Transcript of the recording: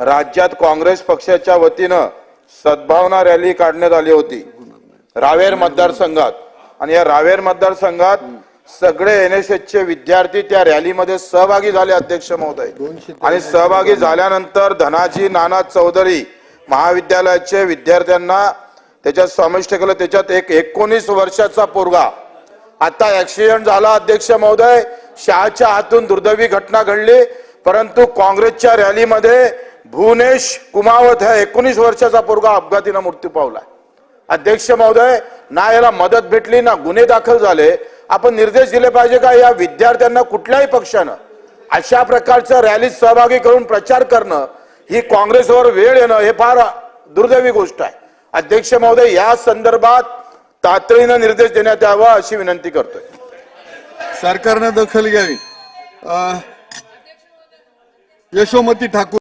राज्यात काँग्रेस पक्षाच्या वतीनं सद्भावना रॅली काढण्यात आली होती. रावेर मतदारसंघात. आणि या रावेर मतदारसंघात सगळे एन एस चे विद्यार्थी त्या रॅलीमध्ये सहभागी झाले अध्यक्ष महोदय. आणि सहभागी झाल्यानंतर धनाजी नाना चौधरी महाविद्यालयाचे विद्यार्थ्यांना त्याच्यात समाविष्ट केलं. त्याच्यात एक एकोणीस वर्षाचा पोरगा. आता ऍक्सिडेंट झाला अध्यक्ष महोदय. शहाच्या हातून दुर्दैवी घटना घडली. परंतु काँग्रेसच्या रॅलीमध्ये भुवनेश कुमावत ह्या एकोणीस वर्षाचा पोरगा अपघातीनं मृत्यू पावला. अध्यक्ष महोदय ना याला मदत भेटली ना गुन्हे दाखल झाले. आपण निर्देश दिले पाहिजे का या विद्यार्थ्यांना कुठल्याही पक्षानं? अशा प्रकारच्या रॅलीत सहभागी करून प्रचार करणं ही काँग्रेसवर वेळ येणं हे फार दुर्दैवी गोष्ट आहे. अध्यक्ष महोदय या संदर्भात तातडीनं निर्देश देण्यात यावा अशी विनंती करतोय. सरकारनं दखल घ्यावी. यशोमती ठाकूर